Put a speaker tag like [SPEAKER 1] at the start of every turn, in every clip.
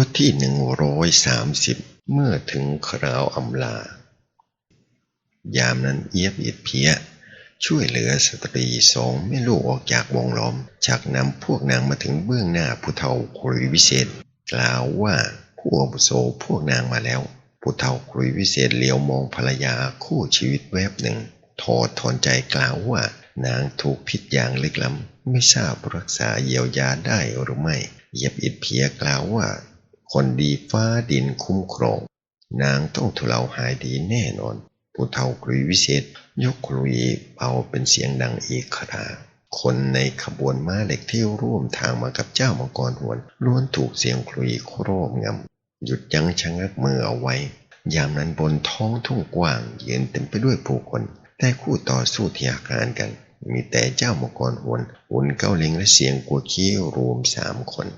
[SPEAKER 1] บทที่หนึ่งร้อยสามสิบเมื่อถึงคราวอำลา ยามนั้นเอียบอิดเพีย ช่วยเหลือสตรีสองแม่ลูกออกจากวงล้อมชักนำพวกนางมาถึงเบื้องหน้าผู้เฒ่าครุยวิเศษ กล่าวว่าผู้อาวุโสพวกนางมาแล้ว ผู้เฒ่าครุยวิเศษเหลียวมองภรรยาคู่ชีวิตแวบหนึ่งถอดถอนใจกล่าวว่านางถูกพิษอย่างลึกล้ำไม่ทราบรักษาเยียวยาได้หรือไม่เยียบอิดเพียกล่าวว่า คนดีฟ้าดินคุ้มครอง นางต้องทุเลาหายดีแน่นอน ผู้เฒ่าครุยวิเศษ ยกครุยเป่าเป็นเสียงดังอีกคราคนในขบวนม้าเหล็กที่ร่วมทางมากับเจ้ามังกรหวนล้วนถูกเสียงครุยโครอบงำหยุดยั้งชะงักมือเอาไว้ ยามนั้นบนท้องทุ่งกว้างเยืนเต็มไปด้วยผู้คน แต่คู่ต่อสู้ที่อาการกัน มีแต่เจ้ามังกรหวนหุนเก้าเล็งและเสียงกัวขี้รวมสามคน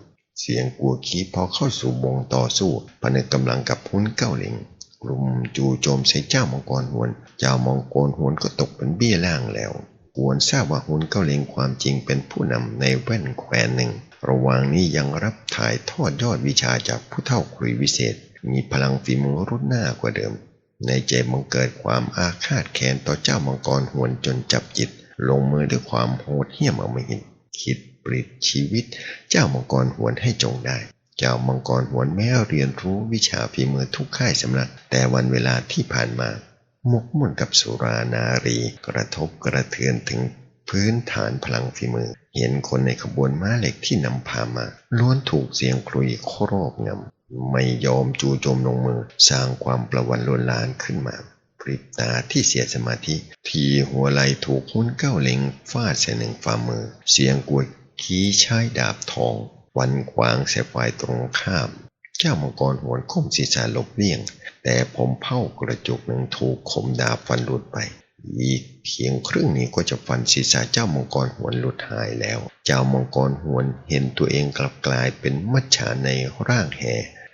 [SPEAKER 1] เสียงกัวขีพอเข้าสู่วงต่อสู้พนึกกำลังกับหุนเก้าเล็งกลุ่มจู่โจมใส่เจ้ามังกรหวน เจ้ามังกรหวนก็ตกเป็นเบี้ยล่างแล้วควรทราบว่าหุนเก้าเลงความจริงเป็นผู้นำในแว่นแควนหนึ่ง ระหว่างนี้ยังรับถ่ายทอดยอดวิชาจากผู้เฒ่าคุยวิเศษ มีพลังฝีมือรุ่นหน้ากว่าเดิม ในใจมังเกิดความอาฆาตแค้นต่อเจ้ามังกรหวนจนจับจิต ลงมือด้วยความโหดเหี้ยมอมหิตคิด ปลิดชีวิต เจ้ามังกรหวนให้จงได้ เจ้ามังกรหวนแม้เรียนรู้วิชาฝีมือทุกค่ายสำนัก แต่วันเวลาที่ผ่านมา หมกมุ่นกับสุรานารีกระทบกระเทือนถึงพื้นฐานพลังฝีมือ เห็นคนในขบวนม้าเหล็กที่นำพามา ล้วนถูกเสียงครุยโครอบงำไม่ยอมจูโจมลงมือ สร้างความประวันลวนลานขึ้นมาพริบตาที่เสียสมาธิ ทีหัวไหลถูกหุ้นเก้าเล็งฟาดใส่หนึ่งฝ่ามือ เสียงกวด ขี้ใช้ดาบทองวันขวางเสียฝ่ายตรงข้าม เจ้ามังกรหวนคมศีรษะหลบเลี่ยง แต่ผมเผ้ากระจุกหนึ่งถูกคมดาบฟันหลุดไป อีกเพียงครึ่งนี้ก็จะฟันศีรษะเจ้ามังกรหวนหลุดหายแล้ว เจ้ามังกรหวนเห็นตัวเองกลับกลายเป็นมัจฉาในร่างแห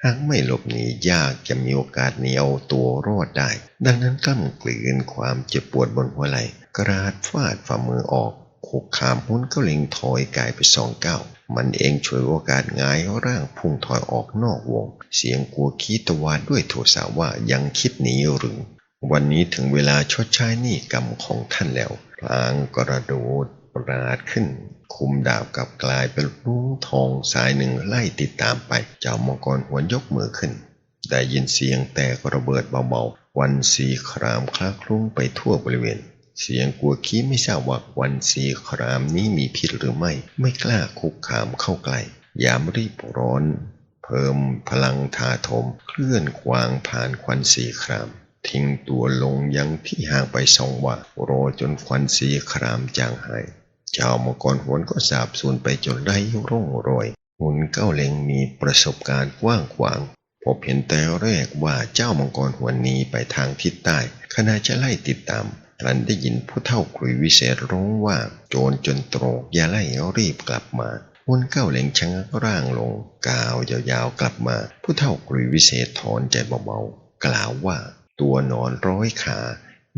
[SPEAKER 1] หากไม่หลบหนียากจะมีโอกาสเหนีเอาตัวรอดได้ ดังนั้นกล้ำกลืนความเจ็บปวดบนหัวไหล่กระดาษฟาดฝ่ามือออก คุกคามหุ้นก็เล็งถอยกายไปสองก้าวมันเองช่วยโอกาสงายร่างพุ่งถอยออกนอกวง เสียงกลัวคีตวาดด้วยโทสะว่ายังคิดหนีหรือ วันนี้ถึงเวลาชดใช้หนี้กรรมของท่านแล้วพลางกระโดดปราดขึ้น คุมดาบกับกลายเป็นรุ้งทองสายหนึ่งไล่ติดตามไป เจ้ามังกรหัวยกมือขึ้น ได้ยินเสียงแตกระเบิดเบาๆ วันสีครามคลาคลุ้งไปทั่วบริเวณ เสียงกัวคีไม่ทราบว่าวันสีครามนี้มีพิษหรือไม่ ไม่กล้าคุกคามเข้าใกล้ยามรีบร้อน เพิ่มพลังทาโถมเคลื่อนควางผ่านควันสีคราม ทิ้งตัวลงยังที่ห่างไปสองว่า รอจนควันสีครามจางหายเจ้ามังกรหวนก็สาบสูญไปจนไร้ร่องรอยหุนเก้าเล็งมีประสบการณ์กว้างขวางพบเห็นแต่แรกว่าเจ้ามังกรหวนหนีไปทางทิศใต้ขณะจะไล่ติดตาม รันได้ยินผู้เฒ่าคุยวิเศษร้องว่าโจรจนตรอกอย่าไล่รีบกลับมาหุนเก้าเล็งชะงักร่างลงกาวยาวๆกลับมา ผู้เฒ่าคุยวิเศษถอนใจเบาๆกล่าวว่า ตัวนอนร้อยขา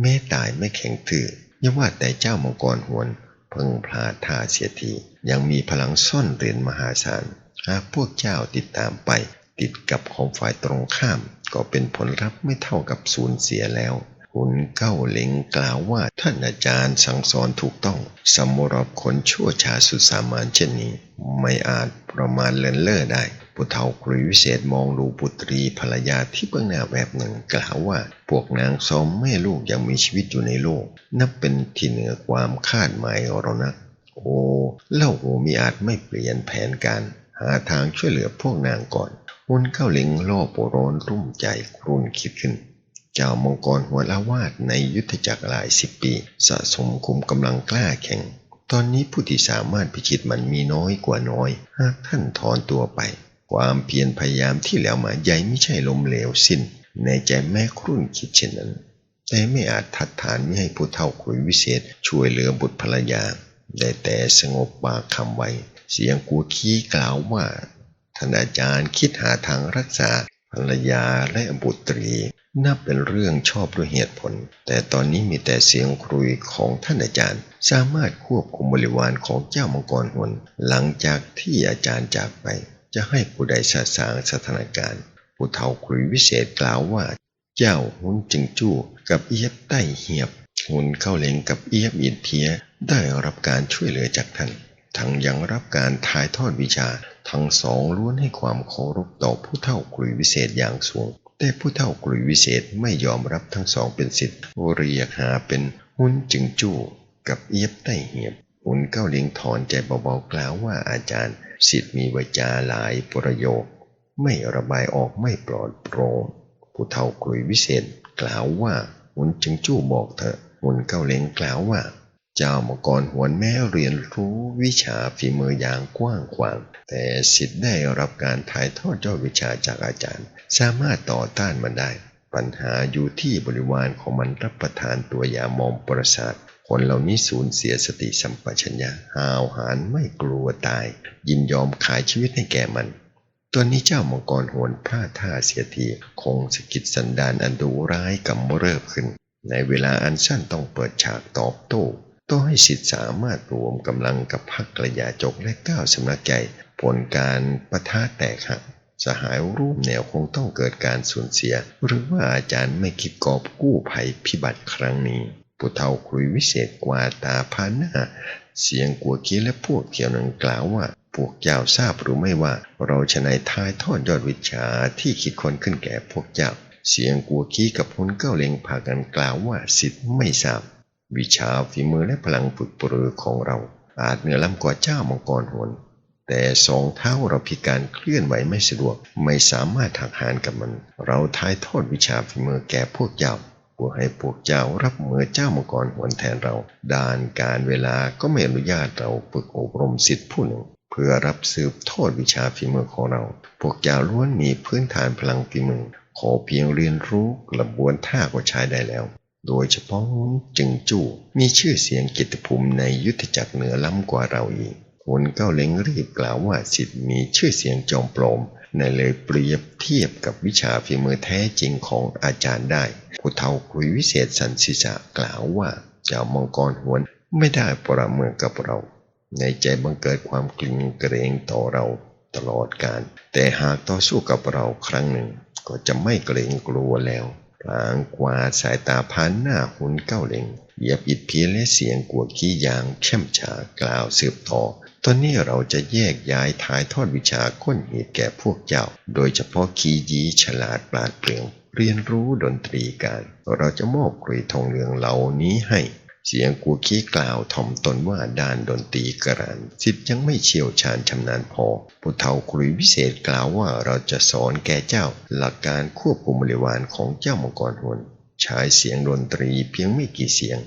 [SPEAKER 1] แม้ตายไม่แข็งถืออย่าว่าแต่เจ้ามังกรหวนเพิ่งพลาดท่าเสียทียังมีพลังซ่อนเร้นมหาศาลหากพวกเจ้าติดตามไป ติดกับของฝ่ายตรงข้าม ก็เป็นผลลัพธ์ไม่เท่ากับสูญเสียแล้ว หุนเก้าเล็งกล่าวว่าท่านอาจารย์สั่งสอนถูกต้องสำหรับคนชั่วชาสุดสามานเช่นนี้ ไม่อาจประมาณเลินเล่อได้ผู้เฒ่าครุวิเศษมองดูบุตรีภรรยาที่เบื้องหน้าแบบหนึ่งกล่าวว่า พวกนางสมแม่ลูกยังมีชีวิตอยู่ในโลก นับเป็นที่เหนือความคาดหมายเรานัก โอ้เล่าโอมีอาจไม่เปลี่ยนแผนการ หาทางช่วยเหลือพวกนางก่อนหุนเข้าเล็งล่อโปร้อนรุ่มใจครุ่นคิดขึ้น เจ้ามังกรหัวละวาดในยุทธจักรหลายสิบปี สะสมคุมกำลังกล้าแข็ง ตอนนี้ผู้ที่สามารถพิชิตมันมีน้อยกว่าน้อย หากท่านถอนตัวไป ความเพียรพยายามที่แล้วมาใหญ่ไม่ใช่ลมเหลวสิ้น ในใจแม่ครุ่นคิดเช่นนั้น แต่ไม่อาจทัดทานไม่ให้ผู้เฒ่าคุยวิเศษ ช่วยเหลือบุตรภรรยา ได้แต่สงบปากคำไว้ เสียงกูขี้กล่าวว่าท่านอาจารย์คิดหาทางรักษา ภรรยาและบุตรีนับเป็นเรื่องชอบด้วยเหตุผล แต่ตอนนี้มีแต่เสียงครุยของท่านอาจารย์ สามารถควบคุมบริวารของเจ้ามังกรหนหลังจากที่อาจารย์จากไป จะให้ผู้ใดสะสางสถานการณ์ ผู้เฒ่าครุยวิเศษกล่าวว่า เจ้าหุนจึงจู้กับเอียบใต้เหียบหุนเข้าเหลงกับเอียบอินเพียได้รับการช่วยเหลือจากท่าน ทั้งยังรับการถ่ายทอดวิชา ทั้งสองล้วนให้ความเคารพต่อผู้เฒ่ากลุยวิเศษอย่างสูง แต่ผู้เฒ่ากลุยวิเศษไม่ยอมรับทั้งสองเป็นสิทธิ์เรียกหาเป็นหุนจึงจู้กับเอียบใต้เหียบหุนเก้าเหลงถอนใจเบาๆกล่าวว่าอาจารย์สิทธิ์มีวาจาหลายประโยค ไม่ระบายออกไม่ปลอดโปร่งผู้เฒ่ากลุยวิเศษกล่าวว่าหุนจึงจู้บอกเถอะหุนเก้าเหลงกล่าวว่า เจ้ามังกรหวนแม้เรียนรู้วิชาฝีมืออย่างกว้างขวาง แต่สิทธิ์ได้รับการถ่ายทอดยอดวิชาจากอาจารย์ สามารถต่อต้านมันได้ ปัญหาอยู่ที่บริวารของมันรับประทานตัวยามอมประสาทคนเหล่านี้สูญเสียสติสัมปชัญญะหาวหาญไม่กลัวตาย ยินยอมขายชีวิตให้แก่มันตอนนี้เจ้ามังกรโหนพลาดท่าเสียทีคงสกิดสันดานอันดุร้ายกำเริบขึ้น ในเวลาอันสั้นต้องเปิดฉากตอบโต้ ต้องให้สิทธิ์สามารถรวมกำลังกับพักกระยาจกและก้าวสำนักใจผลการประทะแตกหักสหายรูปแนวคงต้องเกิดการสูญเสีย หรือว่าอาจารย์ไม่คิดกอบกู้ภัยพิบัติครั้งนี้ผู้เฒ่าคุยวิเศษกว่าตาพาหน้า เสียงกัวกี้และพวกเที่ยวนั้นกล่าวว่า พวกเจ้าทราบหรือไม่ว่า เราชนายทายทอดยอดวิชาที่คิดคนขึ้นแก่พวกเจ้า เสียงกัวกี้กับพลเก้าเล็งพากันกล่าวว่าสิทธิ์ไม่ทราบ วิชาฝีมือและพลังฝึกปรือของเรา อาจเหนือล้ำกว่าเจ้ามังกรหนแต่สองเท้าเราพิการเคลื่อนไหวไม่สะดวก ไม่สามารถถักหานกับมัน เราทายทอดวิชาฝีมือแก่พวกเจ้าเพื่อให้พวกเจ้ารับมือเจ้ามังกรโหนแทนเรา ด้านการเวลาก็ไม่อนุญาตเราฝึกอบรมสิทธิผู้หนึ่ง เพื่อรับสืบทอดวิชาฝีมือของเรา พวกเจ้าล้วนมีพื้นฐานพลังฝีมือ ขอเพียงเรียนรู้กระบวนท่าก็ใช้ได้แล้ว โดยเฉพาะจึงจู้มีชื่อเสียงกิตติภูมิในยุทธจักรเหนือล้ำกว่าเราอีกคนเก้าเล็งรีบกล่าวว่าสิทธิ์มีชื่อเสียงจอมปลอมในเลยเปรียบเทียบกับวิชาฝีมือแท้จริงของอาจารย์ได้ผู้เฒ่าคุยวิเศษสันสิษะกล่าวว่าเจ้ามังกรหวนไม่ได้ประเมินกับเรา ในใจบังเกิดความกลิ่งเกรงต่อเราตลอดการ แต่หากต่อสู้กับเราครั้งหนึ่ง ก็จะไม่เกรงกลัวแล้ว พลางกวาดสายตาพันหน้าหุนเก้าเล็งเหยียบอิดเพียและเสียงกวกขี้ยางเข้มฉากล่าวสืบต่อ ตอนนี้เราจะแยกย้ายถ่ายทอดวิชาค้นเหตุแก่พวกเจ้า โดยเฉพาะคียีฉลาดปราดเปรื่อง เรียนรู้ดนตรีการ เราจะมอบกรีทองเหลืองเหล่านี้ให้ เสียงกูขี้กล่าวถ่อมตนว่าด้านดนตรีกรันสิทธิ์ยังไม่เชี่ยวชาญชำนาญพอผู้เฒ่าครุยวิเศษกล่าวว่าเราจะสอนแก่เจ้าหลักการควบคุมบริวารของเจ้ามังกรหนใช้เสียงดนตรีเพียงไม่กี่เสียง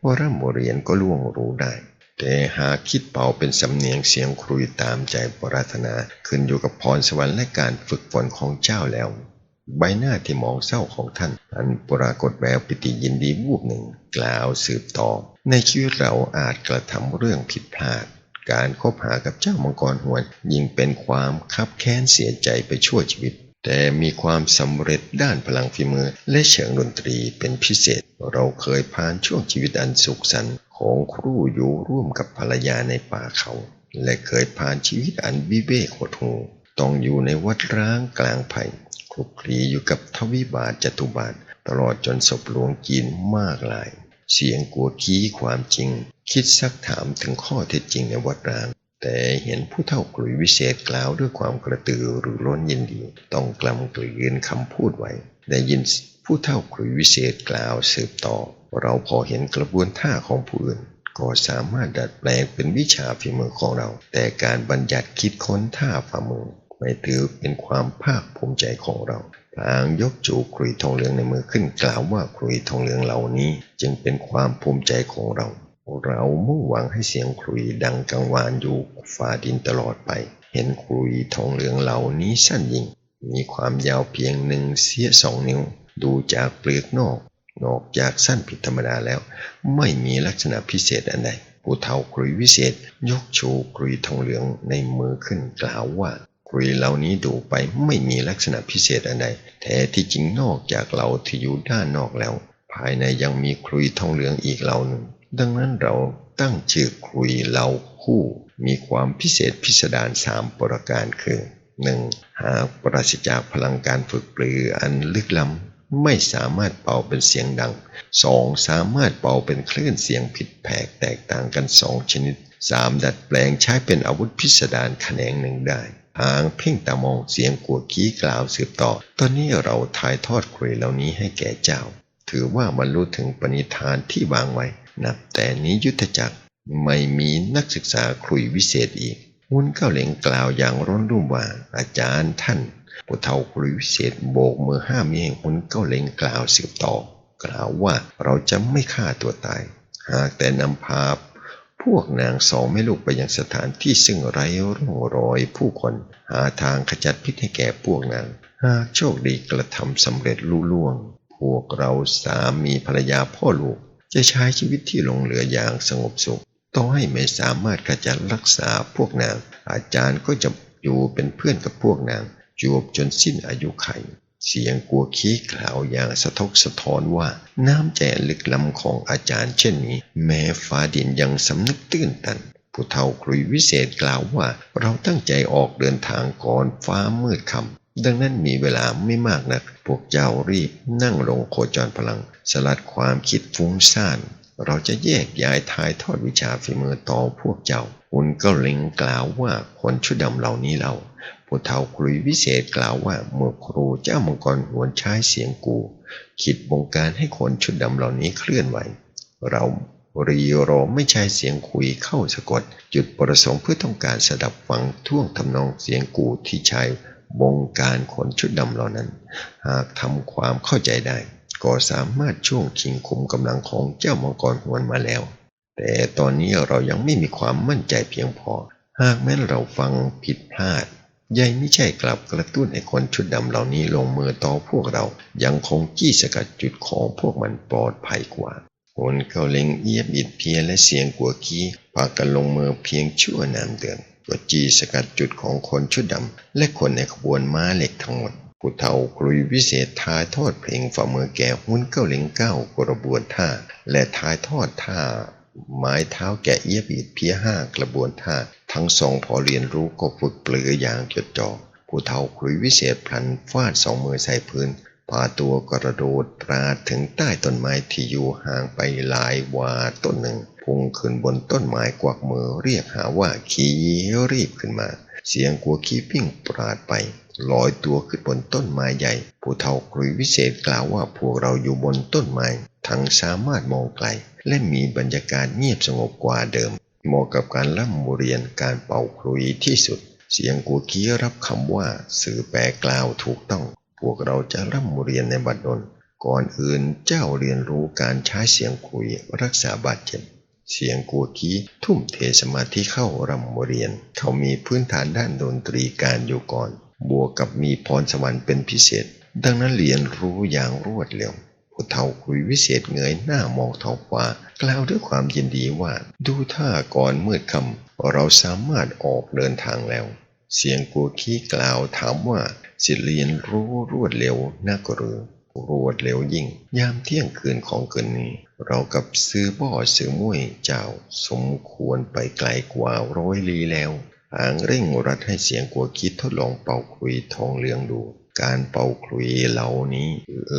[SPEAKER 1] พอร่ำเรียนก็ล่วงรู้ได้ แต่หากคิดเป่าเป็นสำเนียงเสียงครุยตามใจปรารถนาขึ้นอยู่กับพรสวรรค์และการฝึกฝนของเจ้าแล้ว ใบหน้าที่มองเศร้าของท่านอันปรากฏแววปิติยินดีวูบหนึ่ง กล่าวสืบต่อ ในชีวิตเราอาจกระทำเรื่องผิดพลาด การคบหากับเจ้ามังกรหวน ยิ่งเป็นความคับแค้นเสียใจไปชั่วชีวิต แต่มีความสำเร็จด้านพลังฝีมือ และเชิงดนตรีเป็นพิเศษ เราเคยผ่านช่วงชีวิตอันสุขสันต์ของครูอยู่ร่วมกับภรรยาในป่าเขา และเคยผ่านชีวิตอันวิเวกหดหูต้องอยู่ในวัดร้างกลางไผ่ คลุกคลีอยู่กับทวิบาทจตุบาท ตลอดจนศพหลวงกินมากหลาย เสียงกัวกี้ความจริง คิดซักถามถึงข้อเท็จจริงในวัดร้าง แต่เห็นผู้เฒ่ากลุยวิเศษกล่าวด้วยความกระตือรือร้นยินดี ต้องกลำกลืนคำพูดไว้ ได้ยินผู้เฒ่ากลุยวิเศษกล่าวสืบต่อ เราพอเห็นกระบวนท่าของผู้อื่นก็สามารถดัดแปลงเป็นวิชาฝีมือของเรา แต่การบัญญัติคิดค้นท่าฝ่ามือ ไม่ถือเป็นความภาคภูมิใจของเราพลางยกจูกรุยทองเหลืองในมือขึ้นกล่าวว่ากรุยทองเหลืองเหล่านี้จึงเป็นความภูมิใจของเรา เรามุ่งหวังให้เสียงครุยดังกังวานอยู่ฟ้าดินตลอดไป เห็นครุยทองเหลืองเหล่านี้สั้นยิ่ง มีความยาวเพียงหนึ่งเสียสองนิ้ว ดูจากเปลือกนอก นอกจากสั้นผิดธรรมดาแล้ว ไม่มีลักษณะพิเศษอันใดผู้เฒ่ากรุยวิเศษ ยกชูกรุยทองเหลืองในมือขึ้นกล่าวว่า กรุยเหล่านี้ดูไปไม่มีลักษณะพิเศษอันใดแท้ที่จริงนอกจากเราที่อยู่ด้านนอกแล้ว ภายในยังมีครุยทองเหลืองอีกเหล่าหนึ่ง ดังนั้นเราตั้งชื่อครุยเหล่าคู่ มีความพิเศษพิสดารสามประการคือหนึ่งหากปราศจากพลังการฝึกปรืออันลึกล้ำไม่สามารถเป่าเป็นเสียงดังสองสามารถเป่าเป็นคลื่นเสียงผิดแผกแตกต่างกันสองชนิดสามดัดแปลงใช้เป็นอาวุธพิสดารแขนงหนึ่งได้ หางเพ่งตามองเสียงกัวกี้กล่าวสืบต่อ ตอนนี้เราถ่ายทอดคุยเหล่านี้ให้แก่เจ้า ถือว่าบรรลุถึงปณิธานที่วางไว้ นับแต่นี้ยุทธจักรไม่มีนักศึกษาครุยวิเศษอีกหุนเก้าเหลงกล่าวอย่างร้อนรุ่มว่าอาจารย์ท่านผู้เฒ่าครุยวิเศษโบกมือห้ามเองหุนเก้าเหลงกล่าวสืบต่อ กล่าวว่าเราจะไม่ฆ่าตัวตาย หากแต่นำพา พวกนางสองแม่ลูกไปยังสถานที่ซึ่งไร้ร่องรอยผู้คนหาทางขจัดพิษให้แก่พวกนาง หากโชคดีกระทำสำเร็จลุล่วง พวกเราสามีภรรยาพ่อลูก จะใช้ชีวิตที่หลงเหลืออย่างสงบสุขต่อให้ไม่สามารถขจัดรักษาพวกนาง อาจารย์ก็จะอยู่เป็นเพื่อนกับพวกนางจวบจนสิ้นอายุไข เสียงกัวขี้กล่าวอย่างสะทกสะท้อนว่าน้ำใจลึกล้ำของอาจารย์เช่นนี้ แม้ฟ้าดินยังสำนึกตื้นตัน ผู้เฒ่าครุยวิเศษกล่าวว่า เราตั้งใจออกเดินทางก่อนฟ้ามืดค่ำดังนั้นมีเวลาไม่มากนัก พวกเจ้ารีบนั่งลงโคจรพลัง สลัดความคิดฟุ้งซ่าน เราจะแยกย้ายทายทอดวิชาฝีมือต่อพวกเจ้าอุนก็เล็งกล่าวว่าคนชุดดำเหล่านี้เรา ผู้เฒ่าครุยวิเศษกล่าวว่าเมื่อครูเจ้ามังกรหวนใช้เสียงกู คิดบงการให้คนชุดดำเหล่านี้เคลื่อนไหว เรารีโรไม่ใช้เสียงคุยเข้าสะกด จุดประสงค์เพื่อต้องการสดับฟังท่วงทำนองเสียงกูที่ใช้บงการคนชุดดำเหล่านั้น หากทำความเข้าใจได้ ก็สามารถช่วงชิงคุมกำลังของเจ้ามังกรหวนมาแล้ว แต่ตอนนี้เรายังไม่มีความมั่นใจเพียงพอ หากแม้เราฟังผิดพลาด ยัยไม่ใช่กลับกระตุ้นให้คนชุดดำเหล่านี้ลงมือต่อพวกเรา ยังคงจี้สกัดจุดของพวกมันปลอดภัยกว่าคนเขาเล็งเอียบอิดเพียและเสียงกัวกี้พากันลงมือเพียงชั่วนามเดือนก็จี้สกัดจุดของคนชุดดำและคนในขบวนม้าเหล็กทั้งหมดผู้เฒ่ากรุยวิเศษทายทอดเพลงฝ่ามือแก่หุ้นเก้าเหลงเก้ากระบวนท่า และทายทอดท่า ไม้เท้าแกะเอียบีดเพียห้ากระบวนท่าทั้งสองพอเรียนรู้ก็ฝึกเปลืออย่างจดจ่อผู้เฒ่ากรุยวิเศษพลันฟาดสองมือใส่พื้นพาตัวกระโดดตราถึงใต้ต้นไม้ที่อยู่ห่างไปหลายวาต้นหนึ่งพุ่งขึ้นบนต้นไม้กวักมือเรียกหาว่าขี่รีบขึ้นมา เสียงกัวขี้ปิ้งปราดไปลอยตัวขึ้นบนต้นไม้ใหญ่ ผู้เฒ่ากรุยวิเศษกล่าวว่าพวกเราอยู่บนต้นไม้ทั้งสามารถมองไกล และมีบรรยากาศเงียบสงบกว่าเดิม เหมาะกับการล่ำเรียนการเป่าครุยที่สุด เสียงกูกี้รับคำว่า สื่อแปลกล่าวถูกต้อง พวกเราจะร่ำเรียนในบัดดลก่อนอื่นเจ้าเรียนรู้การใช้เสียงคุยรักษาบาดเจ็บเสียงกัวกี้ทุ่มเทสมาธิเข้ารำเรียน เขามีพื้นฐานด้านดนตรีการอยู่ก่อน บวกกับมีพรสวรรค์เป็นพิเศษ ดังนั้นเรียนรู้อย่างรวดเร็ว ผู้เฒ่าคุยวิเศษเงยหน้ามองท้องฟ้ากล่าวด้วยความยินดีว่า ดูท่าก่อนมืดคำเราสามารถออกเดินทางแล้ว เสียงกัวขี้กล่าวถามว่าสิเรียนรู้รวดเร็วนักหรือรวดเร็วยิ่ง ยามเที่ยงคืนของคืนนี้ เรากับซื้อบ่อซื้อมุ้ยเจ้า สมควรไปไกลกว่าร้อยลีแล้วหางเร่งรัดให้เสียงกัวคิดทดลองเป่าคุยทองเหลืองดู การเป่าคลุยเหล่านี้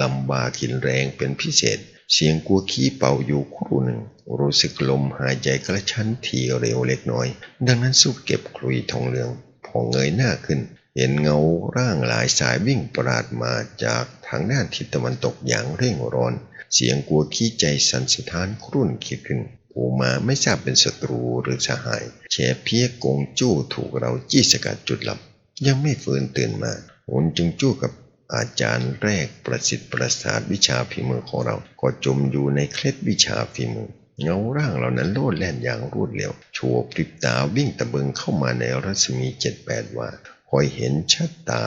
[SPEAKER 1] ลำบากขินแรงเป็นพิเศษ เสียงกัวขี้เป่าอยู่ครู่หนึ่ง รู้สึกลมหายใจกระชั้นทีเร็วเล็กน้อย ดังนั้นสู้เก็บคลุยทองเหลือง พอเงยหน้าขึ้น เห็นเงาร่างหลายสายวิ่งปราดมาจากทางด้านทิศตะวันตกอย่างเร่งร้อน เสียงกัวขี้ใจสันสะท้านครุ่นคิดขึ้นผู้มาไม่ทราบเป็นศัตรูหรือสหายแฉเพียกงจู้ถูกเราจี้สกัดจุดหลับ ยังไม่ฟื้นตื่นมา หุนจึงจู้กับอาจารย์แรกประสิทธิ์ประสาทวิชาฝีมือของเรา ก็จมอยู่ในเคล็ดวิชาฝีมือ เงาร่างเหล่านั้นโลดแล่นอย่างรวดเร็วชัวปริบตาวิ่งตะเบิงเข้ามาในรัศมีเจ็ดแปดว่าคอยเห็นชัดตา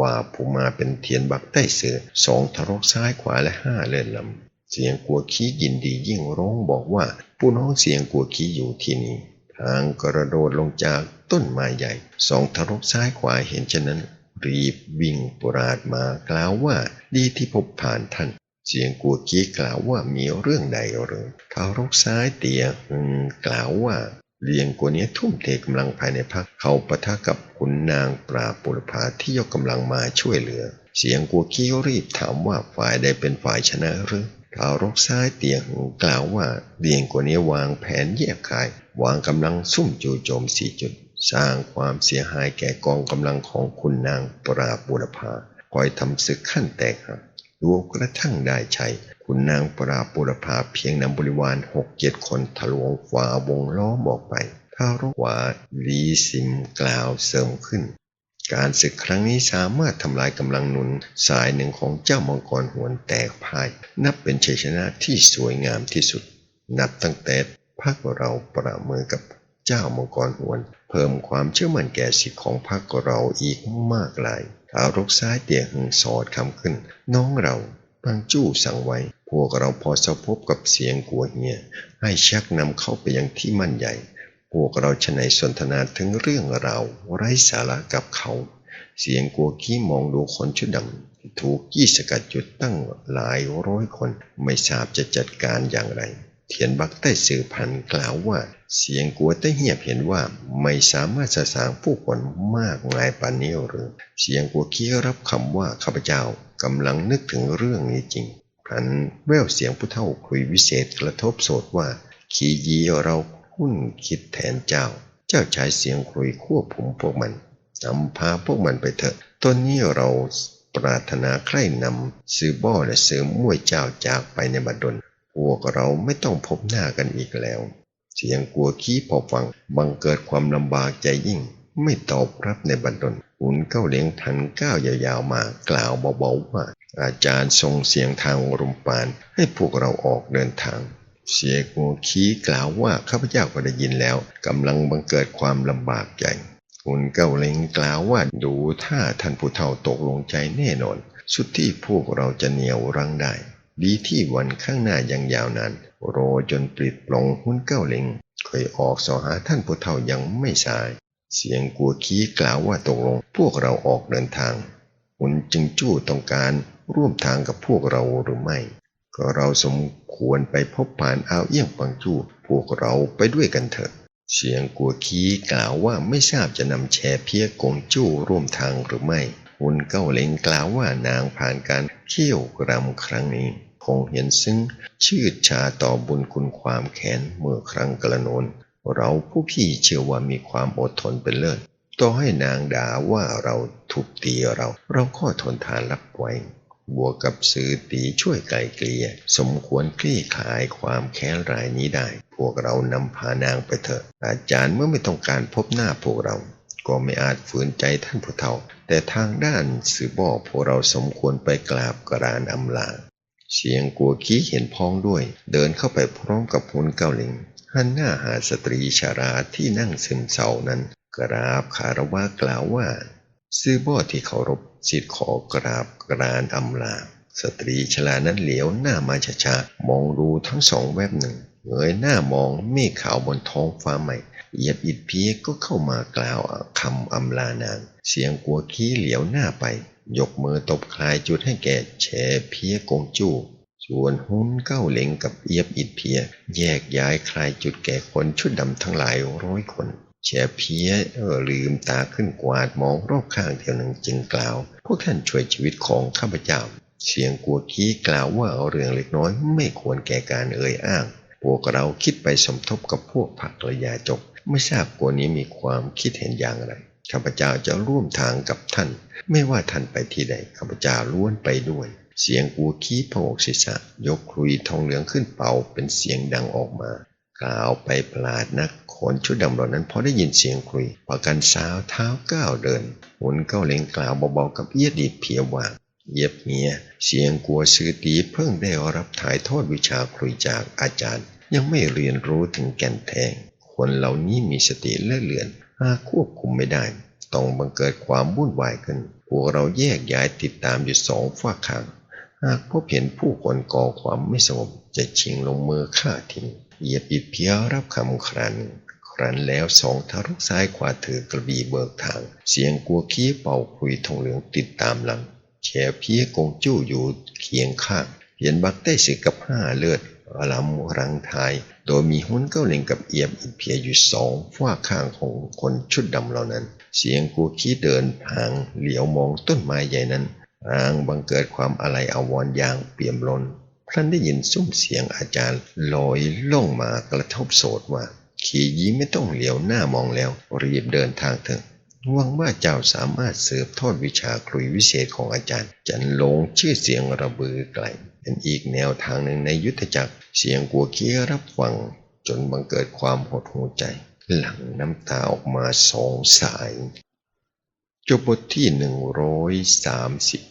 [SPEAKER 1] ว่าผู้มาเป็นเทียนบักใต้เสือสองทรกซ้ายขวาและห้าเลื่อนลำเสียงกัวขี้ยินดียิ่งร้องบอกว่าผู้น้องเสียงกัวขี้อยู่ที่นี่ทางกระโดดลงจากต้นไม้ใหญ่สองทรกซ้ายขวาเห็นฉะนั้น รีบวิ่งปราดมากล่าวว่าดีที่พบผ่านท่าน เสียงกัวกี้กล่าวว่ามีเรื่องใดหรือทารกซ้ายเตียกล่าวว่าเลียงกัวเนี้ยทุ่มเทกำลังภายในพักเข้าปะทะกับขุนนางปราปุรพาที่ยกกำลังมาช่วยเหลือ เสียงกัวกี้รีบถามว่าฝ่ายใดเป็นฝ่ายชนะหรือทารกซ้ายเตียงกล่าวว่าเลียงกัวเนี้ยวางแผนแยกขาย วางกำลังซุ่มจู่โจมสี่จุด สร้างความเสียหายแก่กองกำลังของคุณนางปราบบุรพาคอยทำศึกขั้นแตกหักรวมกระทั่งได้ชัยคุณนางปราบบุรพาเพียงนำบริวารหกเจ็ดคนทะลวงฝ่าวงล้อมออกไปทารกว่าลีซิมกล่าวเสริมขึ้น การศึกครั้งนี้สามารถทำลายกำลังหนุนสายหนึ่งของเจ้ามังกรหวนแตกพ่าย นับเป็นชัยชนะที่สวยงามที่สุด นับตั้งแต่พักเราประมือกับ เจ้ามังกรหวน เพิ่มความเชื่อมั่นแก่สิทธิของพักเราอีกมากหลายทารกซ้ายเตี่ยหึงสอดคำขึ้น น้องเราบางจู้สั่งไว้ พวกเราพอจะพบกับเสียงกัวเฮีย ให้ชักนำเข้าไปยังที่มั่นใหญ่ พวกเราชนัยสนทนาถึงเรื่องเราไร้สาระกับเขา เสียงกัวกี้มองดูคนชุดดำที่ถูกยี่สกัดจุดตั้งหลายร้อยคน ไม่ทราบจะจัดการอย่างไร เทียนบักใต้สื่อพันกล่าวว่า เสียงกัวใต้เหียบเห็นว่าไม่สามารถจะสร้างผู้คนมากมายปานนี้หรือ เสียงกัวกี้รับคำว่าข้าพเจ้ากำลังนึกถึงเรื่องนี้จริงพลันแววเสียงผู้เฒ่าคุยวิเศษกระทบโสดว่า ขียีเราหุ้นคิดแทนเจ้า เจ้าใช้เสียงคุยควบคุมพวกมันนำพาพวกมันไปเถอะตอนนี้เราปรารถนาใคร่นำซื้อบ่อและซื้อมวยเจ้าจากไปในบัดดล พวกเราไม่ต้องพบหน้ากันอีกแล้ว เสียงกลัวขี้พอฟังบังเกิดความลำบากใจยิ่ง ไม่ตอบรับในบัดดลหุนเก้าเลี้ยงทันก้าวยาวๆมากล่าวเบาๆว่า อาจารย์ทรงเสียงทางรุมปานให้พวกเราออกเดินทาง เสียงกัวขี้กล่าวว่าข้าพเจ้าก็ได้ยินแล้วกำลังบังเกิดความลำบากใจหุ่นเก้าเล้งกล่าวว่าดูถ้าท่านผู้เฒ่าตกลงใจแน่นอน สุดที่พวกเราจะเหนียวรั้งได้ ดีที่วันข้างหน้ายังยาวนานรอจนปลิดปลงหุ่นเก้าเล้งเคยออกสอหาท่านผู้เฒ่ายังไม่สาย เสียงกัวขี้กล่าวว่าตกลงพวกเราออกเดินทางหุ่นจึงจู้ต้องการร่วมทางกับพวกเราหรือไม่ ก็เราสมควรไปพบผ่านอาวเอี้ยงปังจู้พวกเราไปด้วยกันเถอะ เสียงกัวคีกล่าวว่าไม่ทราบจะนำแชเพียกงจู้ร่วมทางหรือไม่ หุนเก้าเล็งกล่าวว่านางผ่านการเขี่ยวกรำครั้งนี้ คงเห็นซึ่งชื่อชาต่อบุญคุณความแค้นเมื่อครั้งกระโนนเราผู้พี่เชื่อว่ามีความอดทนเป็นเลิศต่อให้นางด่าว่าเราถูกตีเรา เราก็ทนทานรับไว้ บวกกับสื่อตีช่วยไกลเกลี่ยสมควรคลี่คลายความแค้นรายนี้ได้ พวกเรานำพานางไปเถอะ อาจารย์เมื่อไม่ต้องการพบหน้าพวกเรา ก็ไม่อาจฝืนใจท่านผู้เฒ่า แต่ทางด้านสื่อบอกพวกเราสมควรไปกราบกรานอำลา เสียงกัวขี้เห็นพ้องด้วย เดินเข้าไปพร้อมกับหุนเกาหลิงหันหน้าหาสตรีชาราที่นั่งซึมเศร้านั้น กราบคารวะกล่าวว่าซื่อบ่อที่เคารพสิทธิ์ขอกราบกรานอำลา สตรีชรานั้นเหลียวหน้ามาช้าๆมองดูทั้งสองแวบหนึ่งเงยหน้ามองเมฆขาวบนท้องฟ้าใหม่ เอียบอิดเพียก็เข้ามากล่าวคำอำลานาง เสียงกัวขี้เหลียวหน้าไป ยกมือตบคลายจุดให้แก่แชเพียกงจู้ส่วนหุ้นเก้าเหลงกับเอียบอิดเพีย แยกย้ายคลายจุดแก่คนชุดดำทั้งหลายร้อยคนแชเพียเออลืมตาขึ้นกวาดมองรอบข้างเทียวหนึ่งจึงกล่าว พวกท่านช่วยชีวิตของข้าพเจ้า เสียงกัวขี้กล่าวว่าเอาเรื่องเล็กน้อยไม่ควรแก่การเอ่ยอ้าง พวกเราคิดไปสมทบกับพวกผักระยาจก ไม่ทราบกัวนี้มีความคิดเห็นอย่างไรข้าพเจ้าจะร่วมทางกับท่าน ไม่ว่าท่านไปที่ใดข้าพเจ้าล้วนไปด้วย เสียงกัวขี้พงกศีรษะ ยกคลุยทองเหลืองขึ้นเป่าเป็นเสียงดังออกมากล่าวไปปลาดนักคนชุดดำเหล่านั้นพอได้ยินเสียงคลุยประกันสาวเท้าก้าวเดินหุนก้าเล็งกล่าวเบาๆกับเอียดีดเพียว่าเย็บเงียเสียงกัวซื้อตีเพิ่งได้รับถ่ายทอดวิชาครุยจากอาจารย์ ยังไม่เรียนรู้ถึงแก่นแทงคนเหล่านี้มีสติเลื่อนเลือนหากควบคุมไม่ได้ ต้องบังเกิดความวุ่นวายขึ้น พวกเราแยกย้ายติดตามอยู่สองฝากข้าง หากพบเห็นผู้คนก่อความไม่สงบจะชิงลงมือฆ่าทิ้งเหยียบอิดเพียรับคำครันครั้นแล้วสองทารุกซ้ายขวาถือกระบี่เบิกทาง เสียงกัวขี้เป่าคุยทองเหลืองติดตามหลังแชเพียกงจู้อยู่เคียงข้างเพียนบักได้สิกับห้าเลือด อลำรังไทย โดยมีหุ้นเก้าเหล่งกับเอียบอินเพียอยู่สองฝ้าข้างของคนชุดดำเหล่านั้น เสียงกูขี้เดินพางเหลียวมองต้นไม้ใหญ่นั้นอางบังเกิดความอะไรอาวรอย่างเปี่ยมล้นพลันได้ยินซุ้มเสียงอาจารย์ลอยล่องมากระทบโสดว่า ขี่ยีไม่ต้องเหลียวหน้ามองแล้ว รีบเดินทางเถอะ หวังว่าเจ้าสามารถสืบทอดวิชาครุยวิเศษของอาจารย์ จันลงชื่อเสียงระบือไกล เป็นอีกแนวทางหนึ่งในยุทธจักรเสียงกัวเคียรับฟัง จนบังเกิดความหดหูใจ หลังน้ำตาออกมาสองสาย จบบทที่หนึ่งร้อยสามสิบ